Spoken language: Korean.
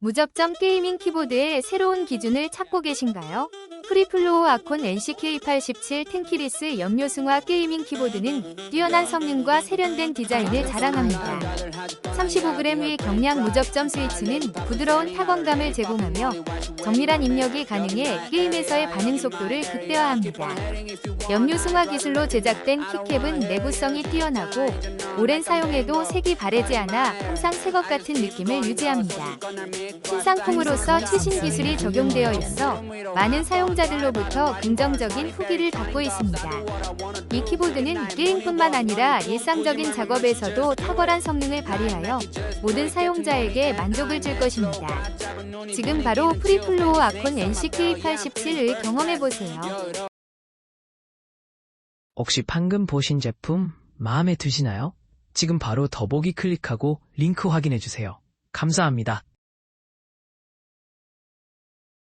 무접점 게이밍 키보드의 새로운 기준을 찾고 계신가요? 프리플로우 아콘 NCK87 텐키리스 염료승화 게이밍 키보드는 뛰어난 성능과 세련된 디자인을 자랑합니다. 35g 의 경량 무접점 스위치는 부드러운 타건감을 제공하며 정밀한 입력이 가능해 게임에서의 반응 속도를 극대화합니다. 염료승화 기술로 제작된 키캡은 내구성이 뛰어나고 오랜 사용에도 색이 바래지 않아 항상 새 것 같은 느낌을 유지합니다. 신상품으로서 최신 기술이 적용되어 있어 많은 사용자 들로부터 긍정적인 후기를 받고 있습니다. 이 키보드는 게임뿐만 아니라 일상적인 작업에서도 탁월한 성능을 발휘하여 모든 사용자에게 만족을 줄 것입니다. 지금 바로 프리플로우 아콘 NCK87을 경험해보세요. 혹시 방금 보신 제품 마음에 드시나요? 지금 바로 더보기 클릭하고 링크 확인해 주세요. 감사합니다.